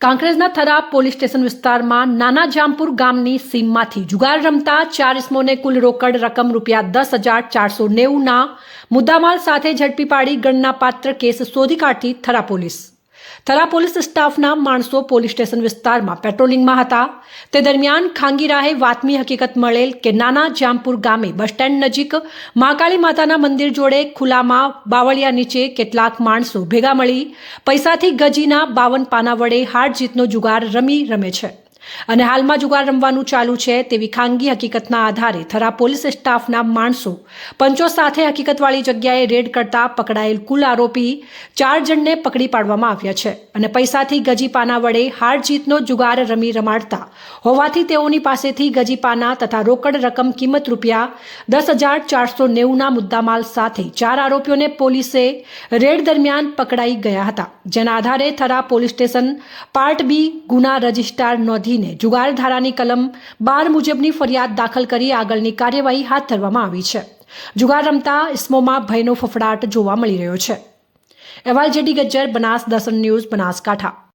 કાંકરેજના Thara police station વિસ્તારમાં નાના જામપુર ગામની સીમમાંથી જુગાર રમતા ચાર ઇસમોને કુલ રોકડ રકમ રૂપિયા દસ હજાર ચારસો નેવુંના મુદ્દામાલ સાથે ઝડપી પાડી ગણનાપાત્ર કેસ શોધી કાઢતી થરા પોલીસ. થરા પોલીસ સ્ટાફના માણસો પોલીસ સ્ટેશન વિસ્તારમાં પેટ્રોલિંગમાં હતા. તે દરમિયાન ખાંગીરાએ વાતમી હકીકત મળેલ કે નાના જામપુર ગામે બસ સ્ટેન્ડ નજીક મહાકાળી માતાના મંદિર જોડે ખુલ્લામાં બાવળિયા નીચે કેટલાક માણસો ભેગા મળી પૈસાથી ગજીના બાવન પાના વડે હાર જીતનો જુગાર રમી રમે છે. અને હાલમાં જુગાર રમવાનું ચાલુ છે તેવી ખાનગી હકીકતના આધારે થરા પોલીસ સ્ટાફના માણસો પંચો સાથે હકીકતવાળી જગ્યાએ રેડ કરતા પકડાયેલ કુલ આરોપી ચાર જણને પકડી પાડવામાં આવ્યા છે અને પૈસાથી ગજીપાના વડે હાર જીતનો જુગાર રમી રમાડતા હોવાથી તેઓની પાસેથી ગજીપાના તથા રોકડ રકમ કિંમત રૂપિયા દસ હજાર ચારસો નેવુંના મુદ્દામાલ સાથે ચાર આરોપીઓને પોલીસે રેડ દરમિયાન પકડાઈ ગયા હતા, જેના આધારે Thara police station part B ગુના રજિસ્ટ્રાર નોંધીને જુગાર ધારાની કલમ બાર મુજબની ફરિયાદ દાખલ કરી આગળની કાર્યવાહી હાથ ધરવામાં આવી છે. જુગાર રમતા ઇસ્મોમાં ભયનો ફફડાટ જોવા મળી રહ્યો છે. અહેવાલ જેડી ગજ્જર, બનાસ દસન ન્યૂઝ, બનાસકાંઠા.